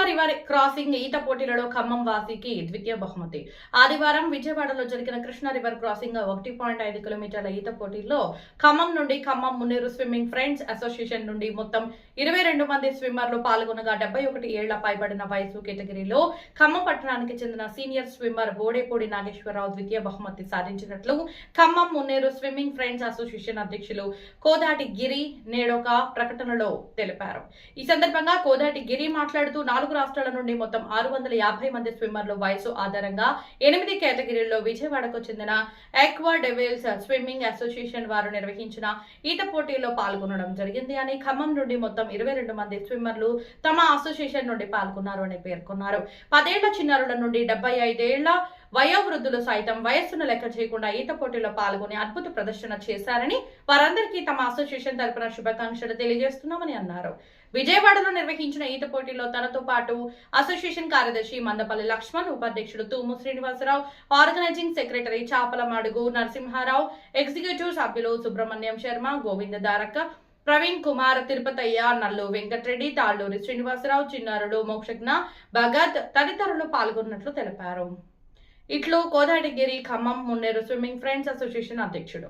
Krishna river crossing ఈత పోటీలలో ఖమ్మం వాసికి ద్వితీయ బహుమతి. ఆదివారం విజయవాడలో జరిగిన కృష్ణా రివర్ క్రాసింగ్ ఒకటి పాయింట్ ఐదు కిలోమీటర్ల ఈత పోటీల్లో ఖమ్మం నుండి Khammam Munneru swimming friends association నుండి మొత్తం ఇరవై రెండు మంది స్విమ్మర్లు పాల్గొనగా డెబ్బై ఒకటి ఏళ్ళ పైబడిన వయసు కేటగిరీలో ఖమ్మం పట్టణానికి చెందిన సీనియర్ స్విమ్మర్ బోడేపూడి నాగేశ్వరరావు ద్వితీయ బహుమతి సాధించినట్లు Khammam Munneru swimming friends association అధ్యక్షులు కోదాటి గిరి నేడొక ప్రకటనలో తెలిపారు. ఈ సందర్భంగా కోదాటి గిరి మాట్లాడుతూ నాలుగు రాష్ట్రాల నుండి మొత్తం ఆరు వందల యాభై మంది స్విమ్మర్లు వయసు ఆధారంగా ఎనిమిది కేటగిరీల్లో విజయవాడకు చెందిన ఎక్వా డెవిల్స్ స్విమ్మింగ్ అసోసియేషన్ వారు నిర్వహించిన ఈత పోటీల్లో పాల్గొనడం జరిగింది అని ఖమ్మం నుండి మొత్తం ఇరవై రెండు మంది స్విమ్మర్లు తమ అసోసియేషన్ నుండి పాల్గొన్నారు అని పేర్కొన్నారు. పదేళ్ళ చిన్నారుల నుండి డెబ్బై ఐదేళ్ళ వయోవృద్ధులు సైతం వయస్సును లెక్క చేయకుండా ఈత పోటీలో పాల్గొని అద్భుత ప్రదర్శన చేశారని వారందరికీ తమ అసోసియేషన్ తరపున శుభాకాంక్షలు తెలియజేస్తున్నామని అన్నారు. విజయవాడలో నిర్వహించిన ఈత పోటీలో తనతో పాటు అసోసియేషన్ కార్యదర్శి మందపల్లి లక్ష్మణ్ ఉపాధ్యక్షుడు తూము శ్రీనివాసరావు ఆర్గనైజింగ్ సెక్రటరీ చాపల మడుగు నరసింహారావు ఎగ్జిక్యూటివ్ సభ్యులు సుబ్రహ్మణ్యం శర్మ గోవింద దారక్క ప్రవీణ్ కుమార్ తిరుపతయ్య నల్లు వెంకటరెడ్డి తాళ్ళూరి శ్రీనివాసరావు చిన్నారుడు మోక్షజ్ఞ భగత్ తదితరులు పాల్గొన్నట్లు తెలిపారు. ఇట్లు Kodatigiri Khammam Munneru swimming friends association అధ్యక్షుడు.